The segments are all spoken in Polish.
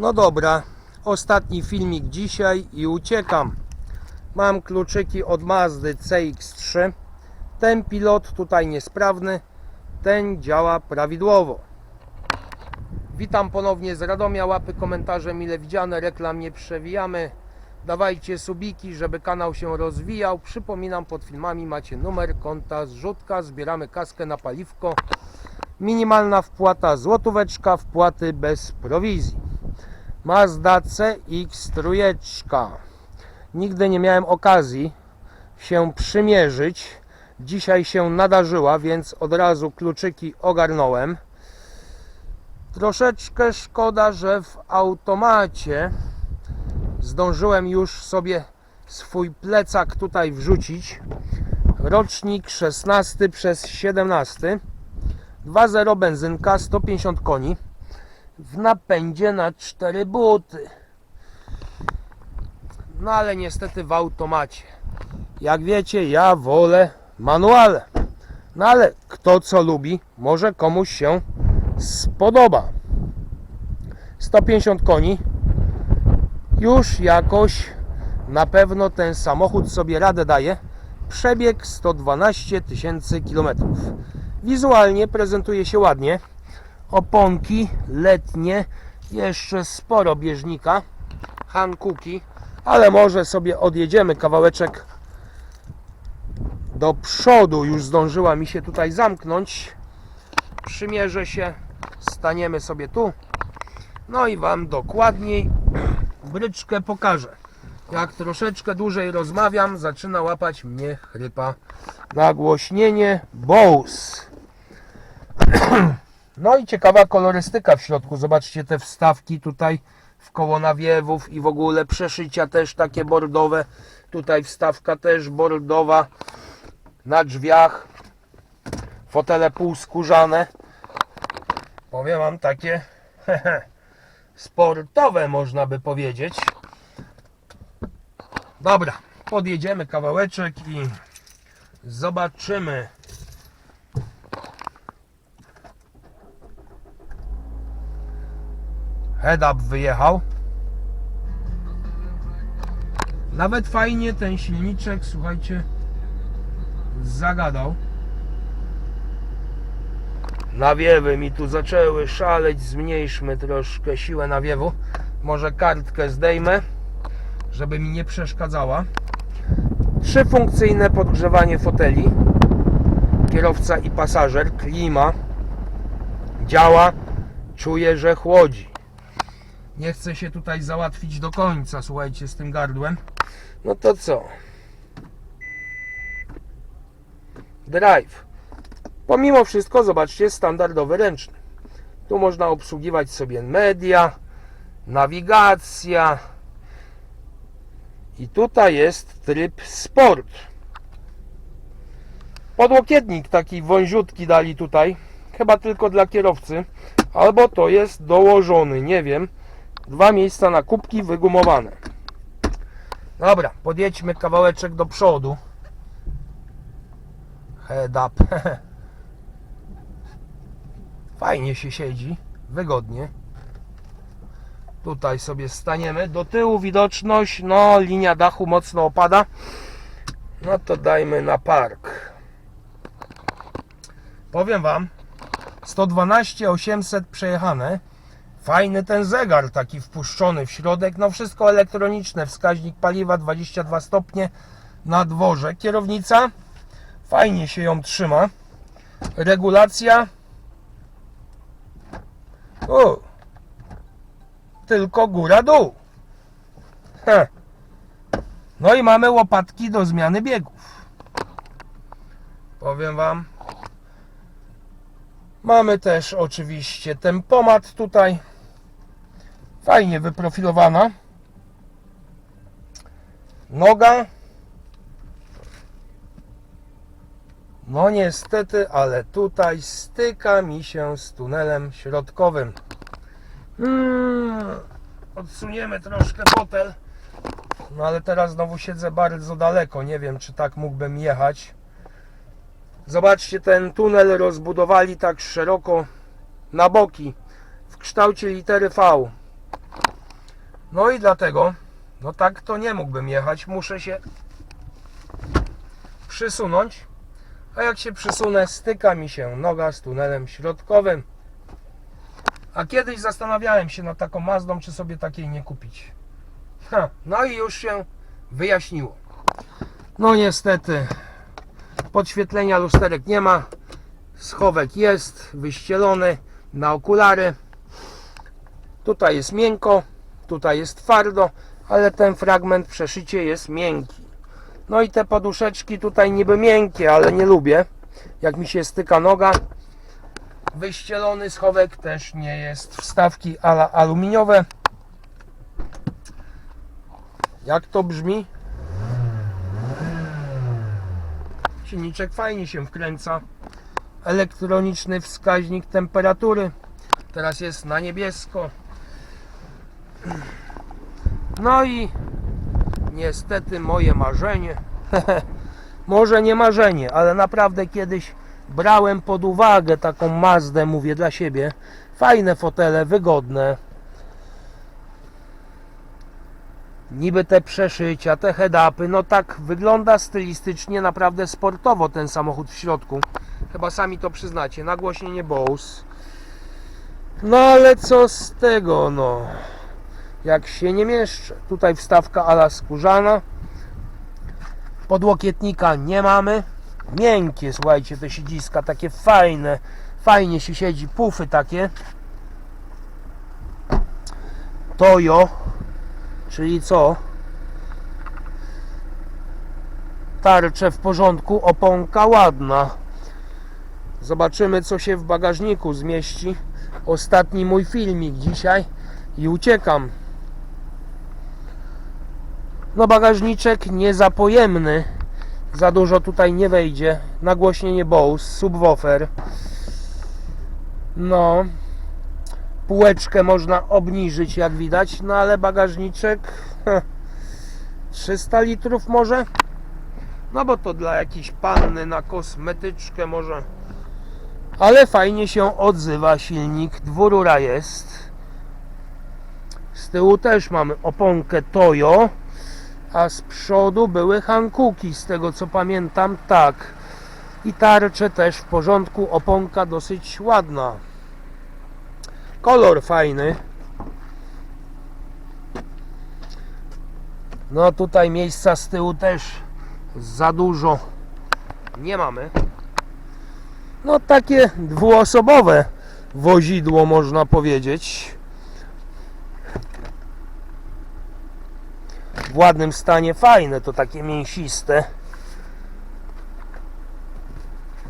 No dobra, ostatni filmik dzisiaj i uciekam. Mam kluczyki od Mazdy CX-3. Ten pilot tutaj niesprawny, ten działa prawidłowo. Witam ponownie z Radomia, łapy komentarze mile widziane, reklam nie przewijamy. Dawajcie subiki, żeby kanał się rozwijał. Przypominam, pod filmami macie numer konta zrzutka, zbieramy kaskę na paliwko. Minimalna wpłata złotóweczka, wpłaty bez prowizji. Mazda CX-3. Nigdy nie miałem okazji się przymierzyć. Dzisiaj się nadarzyła, więc od razu kluczyki ogarnąłem. Troszeczkę szkoda, że w automacie zdążyłem już sobie swój plecak tutaj wrzucić. Rocznik 16 przez 17. 2.0 benzynka, 150 koni w napędzie na 4 buty. No ale niestety w automacie. Jak wiecie, ja wolę manuale. No ale kto co lubi, może komuś się spodoba. 150 koni. Już jakoś na pewno ten samochód sobie radę daje. Przebieg 112 tysięcy kilometrów. Wizualnie prezentuje się ładnie. Oponki letnie, jeszcze sporo bieżnika, Hankuki, ale może sobie odjedziemy kawałeczek do przodu. Już zdążyła mi się tutaj zamknąć. Przymierzę się, staniemy sobie tu. No i Wam dokładniej bryczkę pokażę. Jak troszeczkę dłużej rozmawiam, zaczyna łapać mnie chrypa. Nagłośnienie Bose. No i ciekawa kolorystyka w środku. Zobaczcie te wstawki tutaj w koło nawiewów i w ogóle przeszycia też takie bordowe. Tutaj wstawka też bordowa na drzwiach. Fotele półskórzane. Powiem wam takie sportowe można by powiedzieć. Dobra, podjedziemy kawałeczek i zobaczymy. Head up wyjechał. Nawet fajnie ten silniczek, słuchajcie, zagadał. Nawiewy mi tu zaczęły szaleć, zmniejszmy troszkę siłę nawiewu. Może kartkę zdejmę, żeby mi nie przeszkadzała. Trzyfunkcyjne podgrzewanie foteli. Kierowca i pasażer, klima. Działa, czuję, że chłodzi. Nie chcę się tutaj załatwić do końca, słuchajcie, z tym gardłem. No to co? Drive. Pomimo wszystko, zobaczcie, standardowy ręczny. Tu można obsługiwać sobie media, nawigacja. I tutaj jest tryb sport. Podłokietnik taki wąziutki dali tutaj. Chyba tylko dla kierowcy. Albo to jest dołożony, nie wiem. Dwa miejsca na kubki wygumowane. Dobra, podjedźmy kawałeczek do przodu. Head up. Fajnie się siedzi, wygodnie. Tutaj sobie staniemy. Do tyłu widoczność, no linia dachu mocno opada. No to dajmy na park. Powiem Wam, 112 800 przejechane. Fajny ten zegar taki wpuszczony w środek. No wszystko elektroniczne. Wskaźnik paliwa 22 stopnie na dworze. Kierownica fajnie się ją trzyma. Regulacja u, tylko góra-dół. No i mamy łopatki do zmiany biegów. Powiem Wam. Mamy też oczywiście tempomat tutaj. Fajnie wyprofilowana. Noga. No niestety, ale tutaj styka mi się z tunelem środkowym. Hmm, odsuniemy troszkę fotel. No ale teraz znowu siedzę bardzo daleko. Nie wiem, czy tak mógłbym jechać. Zobaczcie, ten tunel rozbudowali tak szeroko na boki w kształcie litery V. No i dlatego, no tak to nie mógłbym jechać. Muszę się przysunąć. A jak się przysunę, styka mi się noga z tunelem środkowym. A kiedyś zastanawiałem się nad taką Mazdą, czy sobie takiej nie kupić. Ha, no i już się wyjaśniło. No niestety, podświetlenia lusterek nie ma. Schowek jest wyścielony na okulary. Tutaj jest miękko, tutaj jest twardo, ale ten fragment przeszycie jest miękki. No i te poduszeczki tutaj niby miękkie, ale nie lubię. Jak mi się styka noga. Wyścielony schowek też nie jest. Wstawki ala aluminiowe. Jak to brzmi? Silniczek fajnie się wkręca. Elektroniczny wskaźnik temperatury. Teraz jest na niebiesko. No i niestety moje marzenie. Może nie marzenie, ale naprawdę kiedyś brałem pod uwagę taką Mazdę, mówię dla siebie. Fajne fotele, wygodne. Niby te przeszycia, te head-upy, no tak wygląda stylistycznie naprawdę sportowo ten samochód w środku. Chyba sami to przyznacie, nagłośnienie Bose. No ale co z tego, no. Jak się nie mieszczę. Tutaj wstawka ala skórzana. Podłokietnika nie mamy. Miękkie, słuchajcie, te siedziska, takie fajne. Fajnie się siedzi, pufy takie. Toyo, czyli co? Tarcze w porządku, oponka ładna. Zobaczymy, co się w bagażniku zmieści. Ostatni mój filmik dzisiaj i uciekam. No bagażniczek niezapojemny. Za dużo tutaj nie wejdzie. Nagłośnienie Bose, subwoofer. No. Półeczkę można obniżyć jak widać, no ale bagażniczek heh, 300 litrów może? No bo to dla jakiejś panny na kosmetyczkę może. Ale fajnie się odzywa silnik. Dwurura jest. Z tyłu też mamy oponkę Toyo a z przodu były Hankuki, z tego co pamiętam, tak. I tarcze też w porządku, oponka dosyć ładna. Kolor fajny. No tutaj miejsca z tyłu też za dużo nie mamy. No takie dwuosobowe wozidło można powiedzieć. W ładnym stanie, fajne, to takie mięsiste.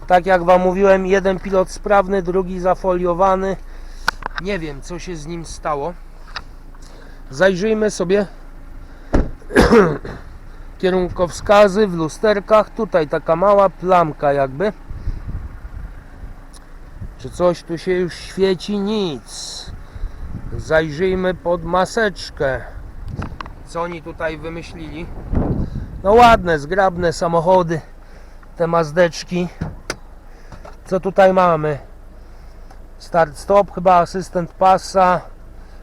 Tak jak Wam mówiłem, jeden pilot sprawny, drugi zafoliowany. Nie wiem, co się z nim stało. Zajrzyjmy sobie kierunkowskazy w lusterkach. Tutaj taka mała plamka jakby. Czy coś tu się już świeci? Nic. Zajrzyjmy pod maseczkę co oni tutaj wymyślili. No ładne, zgrabne samochody, te mazdeczki. Co tutaj mamy? Start stop, chyba asystent pasa,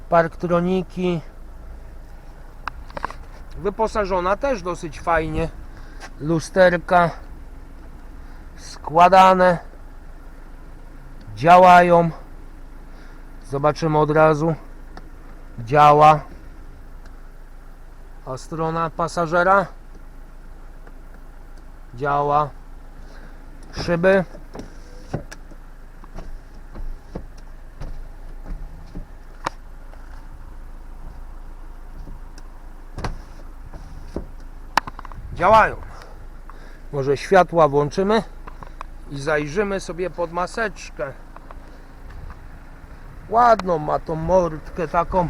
parktroniki. Wyposażona też dosyć fajnie. Lusterka składane. Działają. Zobaczymy od razu. Działa. A strona pasażera działa. Szyby. Działają. Może światła włączymy i zajrzymy sobie pod maseczkę. Ładną ma tą mordkę taką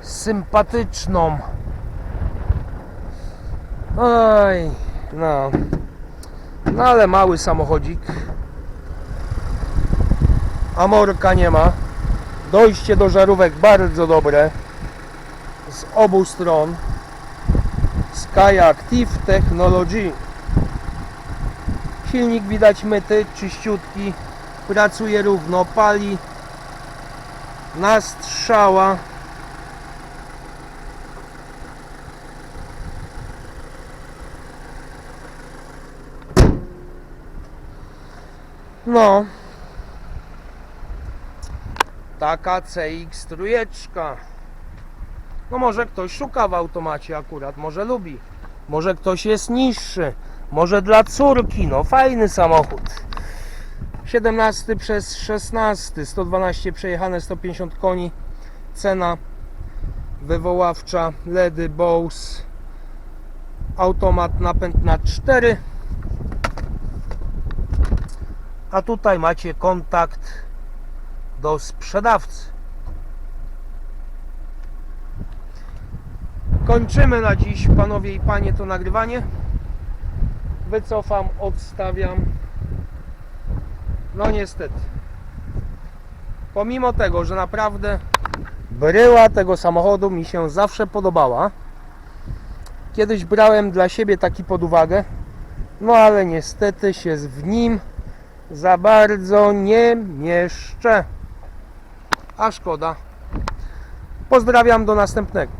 sympatyczną. Oj, no. No ale mały samochodzik. Amorka nie ma. Dojście do żarówek bardzo dobre. Z obu stron. Sky Active Technology. Silnik widać myty, czyściutki. Pracuje równo, pali. Na strzała. No. Taka CX trójeczka. No może ktoś szuka w automacie akurat, może lubi. Może ktoś jest niższy. Może dla córki, no fajny samochód. 17 przez 16, 112 przejechane, 150 koni. Cena wywoławcza, LEDy, Bose. Automat napęd na 4. A tutaj macie kontakt do sprzedawcy. Kończymy na dziś, panowie i panie, to nagrywanie. Wycofam, odstawiam. No niestety. Pomimo tego, że naprawdę bryła tego samochodu mi się zawsze podobała. Kiedyś brałem dla siebie taki pod uwagę. No ale niestety się w nim za bardzo nie mieszczę. A szkoda. Pozdrawiam do następnego.